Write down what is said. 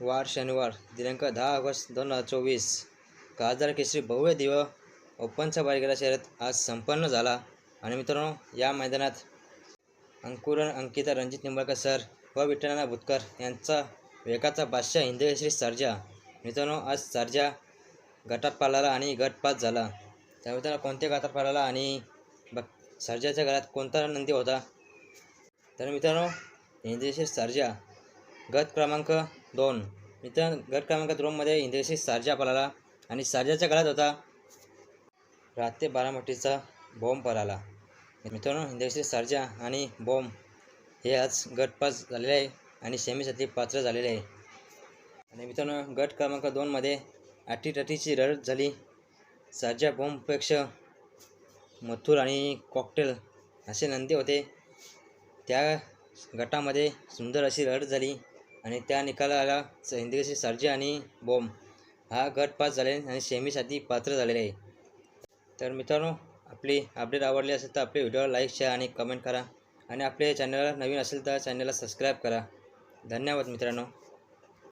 वार शनिवार दिनांक दहा ऑगस्ट दोन हजार चोवीस. खासदार केसरी भव्य दिव ओपनचा बारीकेला शर्यत आज संपन्न झाला. आणि मित्रांनो या मैदानात अंकुरन अंकिता रणजित निंबाळकर सर व विठ्ठलाना भुतकर यांचा वेगाचा बादशाह हिंदकेसरी सर्जा. मित्रांनो आज सर्जा गटात पाळाला आणि गट पास झाला. त्या मित्रांनो कोणत्या गटात पालाला आणि ब सर्जाच्या गळ्यात कोणता नंदी होता? तर मित्रांनो हिंदकेसरी सर्जा गट क्रमांक दोन. मित्र गट क्रमांक दोनमध्ये इंद्रशी सारजा पळाला आणि सारजाच्या गळ्यात होता राते बारामतीचा बॉम्ब पळाला. मित्रांनो इंद्रशी सारजा आणि बॉम्ब हे आज गट पास झालेले आहे आणि सेमीसाठी पात्र झालेले आहे. आणि मित्रांनो गट क्रमांक दोनमध्ये अटीटटीची रडत झाली. सारजा बॉम्बपेक्षा मथुर आणि कॉकटेल असे नंदी होते. त्या गटामध्ये सुंदर अशी लढत झाली. आणि त्या निकालाला हिंदकेसरी सर्जा आणि बॉम्ब हा गट पास झाले आणि सेमीसाठी पात्र झालेले आहे. तर मित्रांनो आपली अपडेट आवडली असेल तर आपल्या व्हिडिओला लाईक शेअर आणि कमेंट करा. आणि आपल्या चॅनलला नवीन असेल तर चॅनलला सबस्क्राईब करा. धन्यवाद मित्रांनो.